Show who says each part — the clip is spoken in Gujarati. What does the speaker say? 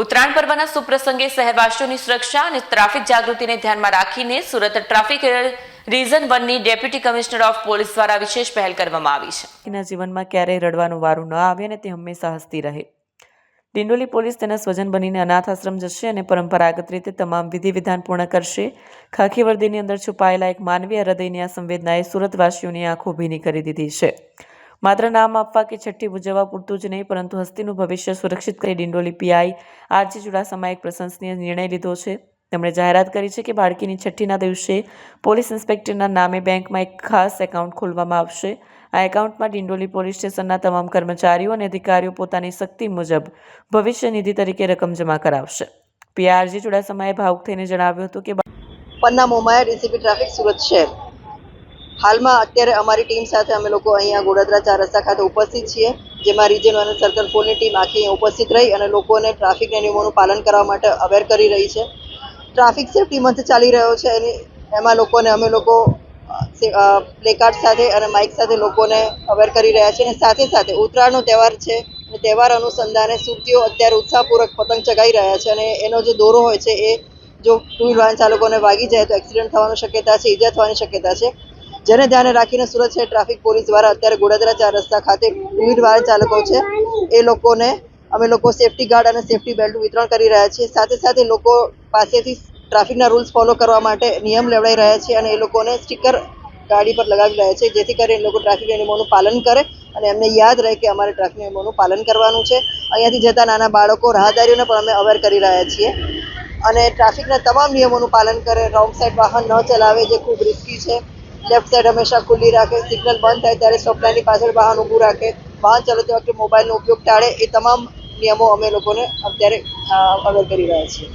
Speaker 1: ઉત્તરાયણ પર્વના સુપ્રસંગે શહેરવાસીઓની સુરક્ષા અને ટ્રાફિક જાગૃતિને ધ્યાનમાં રાખીને સુરત ટ્રાફિક રીઝન વનની ડેપ્યુટી કમિશનર ઓફ પોલીસ દ્વારા વિશેષ પહેલ કરવામાં આવી છે. એના જીવનમાં ક્યારેય રડવાનું વારું ન આવે અને તે હંમેશા હસતી રહે. ડિંડોલી પોલીસ તેના સ્વજન બનીને અનાથ આશ્રમ જશે અને પરંપરાગત રીતે તમામ વિધિ વિધાન પૂર્ણ કરશે. ખાખી વર્દીની અંદર છુપાયેલા એક માનવીય હૃદયની આ સંવેદનાએ સુરતવાસીઓની આંખો ભીની કરી દીધી છે. માત્ર નામ આપવા કે છઠ્ઠી ઉજવવા પૂરતું જ નહીં, પરંતુ હસ્તીનું ભવિષ્ય સુરક્ષિત કરી ડિંડોલી પીઆઈ આરજી ચુડાસમાએ એક પ્રશંસનીય નિર્ણય લીધો છે. તેમણે જાહેરાત કરી છે કે બાળકીની છઠ્ઠીના દિવસે પોલીસ ઇન્સ્પેક્ટરના નામે બેંકમાં એક ખાસ એકાઉન્ટ ખોલવામાં આવશે. આ એકાઉન્ટમાં ડિંડોલી પોલીસ સ્ટેશનના તમામ કર્મચારીઓ અને અધિકારીઓ પોતાની શક્તિ મુજબ ભવિષ્ય નિધિ તરીકે રકમ જમા કરાવશે. પીઆરજી ચુડાસમાએ ભાવુક થઈને જણાવ્યું હતું કે
Speaker 2: પન્ના મોમાયા ડીસીપી ટ્રાફિક સુરત શહેર હાલમાં અત્યારે અમારી ટીમ સાથે અમે લોકો અહીંયા ગોડાદરા ચાર રસ્તા ખાતે ઉપસ્થિત છીએ, જેમાં રિજન અને સર્કલ ફોરની ટીમ આખી ઉપસ્થિત રહી અને લોકોને ટ્રાફિકના નિયમોનું પાલન કરવા માટે અવેર કરી રહી છે. ટ્રાફિક સેફટી મંથ ચાલી રહ્યો છે એની, એમાં લોકોને અમે લોકો પ્લેકાર્ડ સાથે અને માઇક સાથે લોકોને અવેર કરી રહ્યા છે અને સાથે સાથે ઉત્તરાયણનો તહેવાર છે અને તહેવાર અનુસંધાને સુરતીઓ અત્યારે ઉત્સાહપૂર્વક પતંગ ચગાવી રહ્યા છે અને એનો જે દોરો હોય છે એ જો ટુ વ્હીલ વાહન ચાલકોને વાગી જાય તો એક્સિડન્ટ થવાની શક્યતા છે, ઈજા થવાની શક્યતા છે. જેને ધ્યાને રાખીને સુરત શહેર ટ્રાફિક પોલીસ દ્વારા અત્યારે ગોડાદરા રસ્તા ખાતે ટુ વાહન ચાલકો છે. એ લોકોને અમે લોકો સેફટી ગાર્ડ અને સેફટી બેલ્ટનું વિતરણ કરી રહ્યા છીએ. સાથે સાથે લોકો પાસેથી ટ્રાફિકના રૂલ્સ ફોલો કરવા માટે નિયમ લેવડાઈ રહ્યા છીએ અને એ લોકોને સ્ટીકર ગાડી પર લગાવી રહ્યા છે, જેથી કરીને લોકો ટ્રાફિક નિયમોનું પાલન કરે અને એમને યાદ રહે કે અમારે ટ્રાફિક નિયમોનું પાલન કરવાનું છે. અહીંયાથી જતા નાના બાળકો, રાહદારીઓને પણ અમે અવેર કરી રહ્યા છીએ. અને ટ્રાફિકના તમામ નિયમોનું પાલન કરે રોંગ સાઈડ વાહન ન ચલાવે, જે ખૂબ રિસ્કી છે. લેફ્ટ સાઈડ હંમેશા ખુલ્લી રાખે સિગ્નલ બંધ થાય ત્યારે સ્ટોપ લાઇનની પાછળ વાહન ઊભું રાખે. વાહન ચલાવતી વખતે મોબાઈલનો ઉપયોગ ટાળે, એ તમામ નિયમો અમે લોકોને અત્યારે અવેર કરી રહ્યા છીએ.